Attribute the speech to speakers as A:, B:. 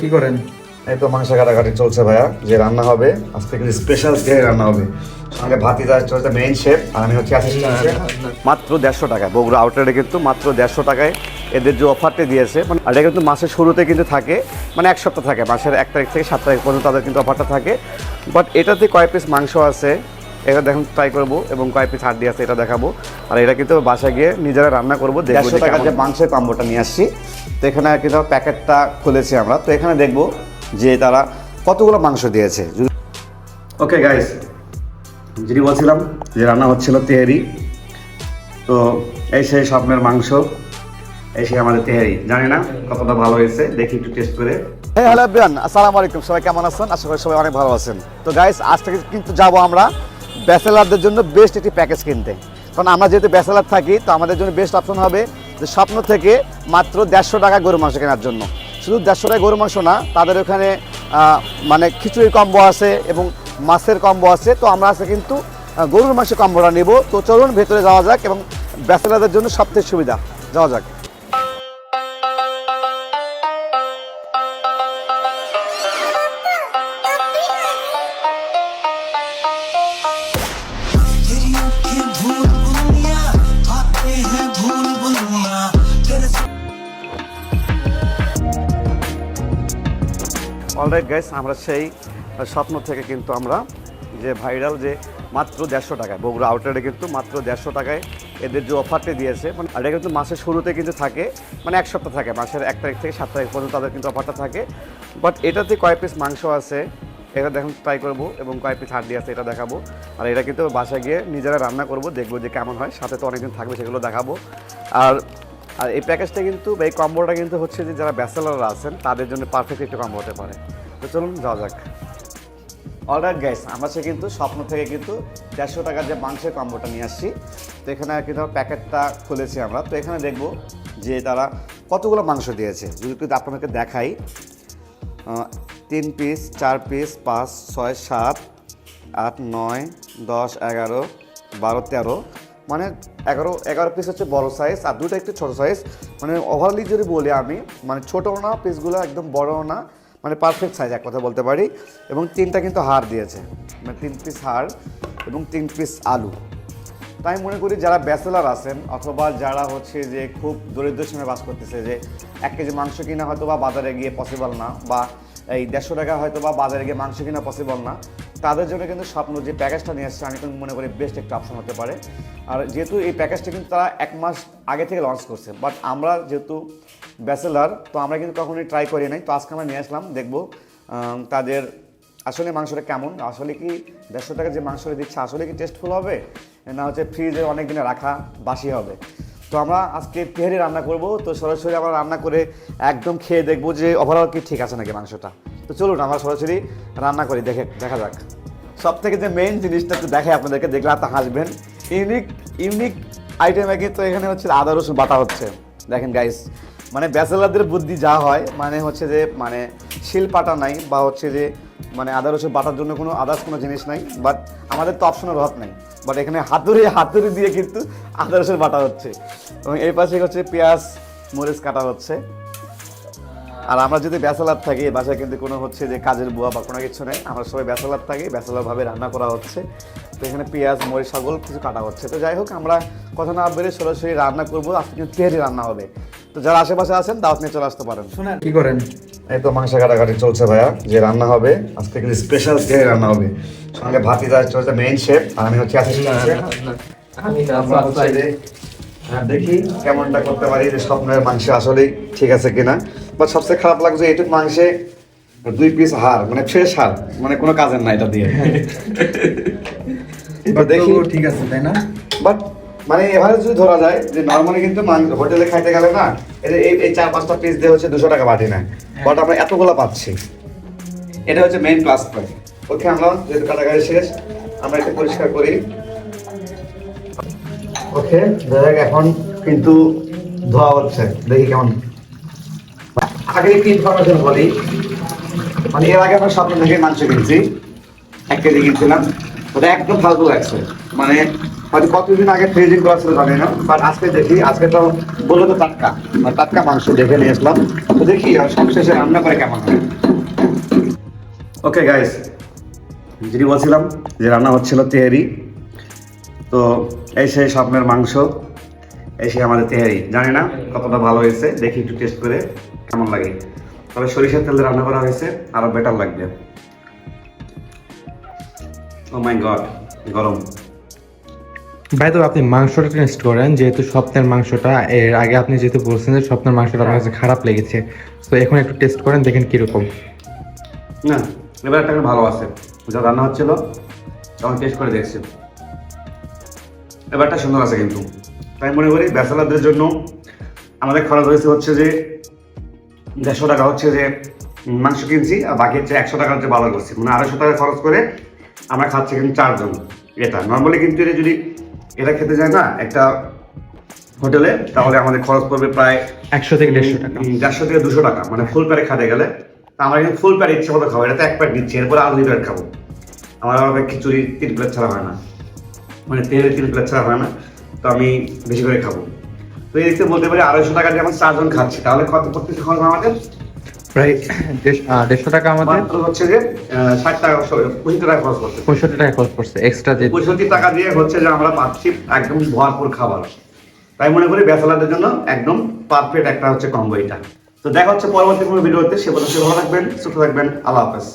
A: কি করেন?
B: এই তো মাংস কাটাকাটি চলছে ভাইয়া যে রান্না হবে আজকে কিন্তু স্পেশাল দিয়ে রান্না হবে। সঙ্গে ভাতিজা চলছে মেইন শেফ আর আমি হচ্ছে অ্যাসিস্ট্যান্ট মাত্র দেড়শো টাকা বগুড়া আউটলেটে কিন্তু মাত্র দেড়শো টাকায় এদের যে অফারটি দিয়েছে মানে এটা কিন্তু মাসের শুরুতে কিন্তু থাকে মানে এক সপ্তাহ থাকে মাসের এক তারিখ থেকে সাত তারিখ পর্যন্ত তাদের কিন্তু অফারটা থাকে। বাট এটাতে কয় পিস মাংস আছে? এটা দেখুন ট্রাই করব এবং কয় পিস হাড্ডি আছে এটা দেখাবো। আর এটা কিন্তু বাসায় গিয়ে নিজেরা রান্না করব দেড়শো টাকার যে মাংসের কম্বোটা নিয়ে আসছি তো এখানে কিন্তু প্যাকেটটা খুলেছি আমরা। তো এখানে দেখব যে তারা কতগুলো মাংস দিয়েছে। ওকে গাইস যিনি বলছিলাম যে রান্না হচ্ছিল তেহারি। তো এই সেই স্বপ্নের মাংস এই সেই আমাদের তেহারি। জানি না কতটা ভালো হয়েছে দেখি একটু টেস্ট করে। হ্যাঁ হ্যালো বিয়ান আসসালামু আলাইকুম। সবাই কেমন আছেন? আশা করি সবাই অনেক ভালো আছেন। তো গাইস আজ থেকে কিন্তু যাব আমরা ব্যাচেলারদের জন্য বেস্ট একটি প্যাকেজ কিনতে। কারণ আমরা যেহেতু ব্যাচেলার থাকি, তো আমাদের জন্য বেস্ট অপশন হবে যে স্বপ্ন থেকে মাত্র দেড়শো টাকা গরু মাংস কেনার জন্য। শুধু দেড়শো টাকা গরু মাংস না, তাদের ওখানে মানে খিচুড়ির কম্বো আছে এবং মাছের কম্বো আছে। তো আমরা আছে কিন্তু গরুর মাংসের কম্বোটা নেব। তো চলুন ভেতরে যাওয়া যাক এবং ব্যাচেলারদের জন্য সবথেকে সুবিধা। যাওয়া যাক। অলরাইট গাইস আমরা সেই স্বপ্ন থেকে কিন্তু আমরা যে ভাইরাল যে মাত্র দেড়শো টাকায়, বগুড়া আউটলেটে কিন্তু মাত্র দেড়শো টাকায় এদের যে অফারটি দিয়েছে মানে এটা কিন্তু মাসের শুরুতে কিন্তু থাকে মানে এক সপ্তাহ থাকে, মাসের এক তারিখ থেকে সাত তারিখ পর্যন্ত তাদের কিন্তু অফারটা থাকে। বাট এটাতে কয়েক পিস মাংস আছে, এটা দেখুন ট্রাই করব, এবং কয়েক পিস হাড্ডি আছে, এটা দেখাবো। আর এটা কিন্তু বাসায় গিয়ে নিজেরা রান্না করব, দেখব যে কেমন হয়, সাথে তো অনেকদিন থাকবে, সেগুলো দেখাবো। আর আর এই প্যাকেজটা কিন্তু এই কম্বোটা কিন্তু হচ্ছে যে যারা ব্যাচেলাররা আছেন, তাদের জন্য পারফেক্ট একটা কম্বো হতে পারে। তো চলুন যাওয়া যাক। অলরাইট গাইস আমরা সে কিন্তু স্বপ্ন থেকে কিন্তু দেড়শো টাকার যে মাংসের কম্বোটা নিয়ে আসছি। তো এখানে কিন্তু প্যাকেটটা খুলেছি আমরা। তো এখানে দেখব যে তারা কতগুলো মাংস দিয়েছে। যদি একটু আপনাদেরকে দেখাই তিন পিস চার পিস পাঁচ, ছয়, সাত, আট, নয়, দশ, এগারো, বারো, তেরো মানে এগারো এগারো পিস হচ্ছে বড় সাইজ আর দুটো একটু ছোটো সাইজ মানে ওভারলি যদি বলি আমি মানে ছোটো না পিসগুলো একদম বড়ও না মানে পারফেক্ট সাইজ এক কথা বলতে পারি। এবং তিনটা কিন্তু হাড় দিয়েছে মানে তিন পিস হাড় এবং তিন পিস আলু। তাই মনে করি যারা ব্যাচেলার আছেন অথবা যারা হচ্ছে যে খুব দরিদ্র সীমে বাস করতেছে যে এক কেজি মাংস কিনা হয়তো বা বাজারে গিয়ে পসিবল না বা এই দেড়শো টাকা হয়তো বা বাজারে গিয়ে মাংস কিনা পসিবল না তাদের জন্য কিন্তু স্বপ্ন যে প্যাকেজটা নিয়ে আসছে, আমি মনে করি বেস্ট একটা অপশন হতে পারে। আর যেহেতু এই প্যাকেজটা কিন্তু তারা এক মাস আগে থেকে লঞ্চ করছে বাট আমরা যেহেতু ব্যাচেলার, তো আমরা কিন্তু কখনোই ট্রাই করি নাই। তো আজকে আমরা নিয়ে আসলাম, দেখব তাদের আসলে মাংসটা কেমন, আসলে কি দেড়শো টাকা যে মাংসটা দিচ্ছে, আসলে কি টেস্টফুল হবে, না হচ্ছে ফ্রিজে অনেক দিনে রাখা বাসি হবে। তো আমরা আজকে তেহারি রান্না করব, তো সরাসরি আমরা রান্না করে একদম খেয়ে দেখব যে ওভারঅল কি ঠিক আছে নাকি মাংসটা। তো চলুন আমরা সরাসরি রান্না করি, দেখে দেখা যাক। সব থেকে যে মেইন জিনিসটা একটু দেখাই আপনাদেরকে, দেখলে তো হাসবেন। ইউনিক ইউনিক আইটেমে কিন্তু এখানে হচ্ছে আদা, রসুন বাটা হচ্ছে। দেখেন গাইস মানে ব্যাচেলারদের বুদ্ধি যা হয় মানে হচ্ছে যে মানে শিল পাটা নাই বা হচ্ছে যে মানে আদা, রসুন বাটার জন্য কোনো আদার্স কোনো জিনিস নাই বাট আমাদের তো অপশনের অভাব নাই। বাট এখানে হাতুড়ি হাতুড়ি দিয়ে কিন্তু আদা, রসুন বাটা হচ্ছে। এবং এই পাশে হচ্ছে পেঁয়াজ, মরিচ কাটা হচ্ছে। আর আমরা যদি ব্যাচেলার থাকি এই বাসায় কিন্তু কোনো হচ্ছে যে কাজের বুয়া বা কোনো কিছু নেই। আমরা সবাই ব্যাচেলার থাকি ব্যাচেলারভাবে রান্না করা হচ্ছে। তো এখানে পেঁয়াজ মরিচ ছাগল কিছু কাটা হচ্ছে। তো যাই হোক আমরা কথা না বেড়ে সরাসরি রান্না করব। আজকে কিন্তু তেহারি রান্না হবে। তো যারা আশেপাশে আছেন দাওয়াত নিয়ে চলে আসতে পারেন।
A: শুনেন কি করেন?
B: এই তো মাংস কাটাকাটি চলছে ভাইয়া। যে রান্না হবে আজকে কিন্তু স্পেশাল তেহারি রান্না হবে। সঙ্গে ভাতিজা চলছে মেইন শেফ আর আমি হচ্ছে
A: আমি না
B: হ্যাঁ, দেখি কেমনটা করতে পারি যে স্বপ্নের মাংস আসলেই ঠিক আছে কিনা। বা সবচেয়ে খারাপ লাগছে এইটুকু মাংসে দুই পিস হার মানে ফ্রেশ হার মানে কোনো কাজের না এটা দিয়ে। এবার দেখি।
A: ঠিক আছে তাই না?
B: বাট মানে এভাবে যদি ধরা যায় যে নর্মালি কিন্তু হোটেলে খাইতে গেলে না এই এই চার পাঁচটা পিস দিয়ে হচ্ছে দুশো টাকা বাটি নেয়। বাট আমরা এতগুলো পাচ্ছি। এটা হচ্ছে মেইন প্লাস পয়েন্ট ওকে আমরা যেহেতু কাটাকাটি শেষ আমরা এটা পরিষ্কার করি। ওকে দেখ এখন কিন্তু ধোয়া হচ্ছে। দেখি কেমন। আগে একটি ইনফরমেশন বলি। মানে এর আগে আমরা স্বপ্ন থেকে মাংস কিনছি। এক কেজি কিনছিলাম। ওটা একদম ফালতু লাগছে। মানে হয়তো কতদিন আগে ফ্রিজিং করা ছিল জানি না। বাট আজকে দেখি, আজকে তো বলল তো টাটকা। মানে টাটকা মাংস দেখে নিয়ে আসলাম। তো দেখি সবশেষে রান্না করে কেমন হয়। ওকে গাইস যেটি বলছিলাম যে রান্না হচ্ছিল তেহারি। তো এই সেই স্বপ্নের মাংস এই সেই আমাদের তেহারি। জানি না কতটা ভালো হয়েছে দেখি একটু টেস্ট করে কেমন লাগে। তবে সরিষার তেলে রান্না করা হয়েছে আরও বেটার লাগবে। ও মাই গড গরম।
C: ভাই তো আপনি মাংসটা টেস্ট করেন যেহেতু স্বপ্নের মাংসটা এর আগে আপনি যেহেতু বলছেন যে স্বপ্নের মাংসটা আপনার কাছে খারাপ লেগেছে তো এখন একটু টেস্ট করেন দেখেন কীরকম।
B: না এবার একটা ভালো আছে। যা রান্না হচ্ছিল তখন টেস্ট করে দেখছি। এবারটা সুন্দর আছে কিন্তু। তাই মনে করি ব্যাচেলারদের জন্য আমাদের খরচ হয়েছে হচ্ছে যে দেড়শো টাকা হচ্ছে যে মাংস কিনছি আর বাকি হচ্ছে একশো টাকা হচ্ছে ভালো করছি মানে আড়াইশো টাকা খরচ করে আমরা খাচ্ছি কিন্তু চারজন এটা। নর্মালি কিন্তু এটা যদি এটা খেতে যায় না একটা হোটেলে তাহলে আমাদের খরচ পড়বে প্রায়
C: একশো থেকে দেড়শো টাকা।
B: দেড়শো থেকে দুশো টাকা। মানে ফুল প্যারে খাতে গেলে তা আমরা কিন্তু ফুল প্যারে ইচ্ছে মতো খাব। এটা তো এক প্যাট দিচ্ছি এরপরে আরও দুই প্যাট খাব। আমার খিচুড়ি তিন প্লেট ছাড়া হয় না। মানে তেলের তিন প্লেট ছাড়া হয় না তো আমি বেশি করে খাব। তো এই দিকে বলতে পারি আড়াইশো টাকা দিয়ে আমরা চারজন খাচ্ছি। তাহলে কত প্রত্যেকটা খরচ আমাদের?
C: প্রায় দেড়শো টাকা আমাদের।
B: হচ্ছে যে ষাট টাকা পঁয়ষট্টি টাকা খরচ করছে।
C: পঁয়ষট্টি টাকা খরচ পড়ছে এক্সট্রা যে
B: পঁয়ষট্টি টাকা দিয়ে হচ্ছে যে আমরা পাচ্ছি একদম ভরপুর খাবার। তাই মনে করি ব্যাচেলারদের জন্য একদম পারফেক্ট একটা হচ্ছে কম্বো এটা। তো দেখা হচ্ছে পরবর্তী কোনো ভিডিওতে সে পর্যন্ত ভালো থাকবেন সুস্থ থাকবেন আল্লাহ হাফেজ।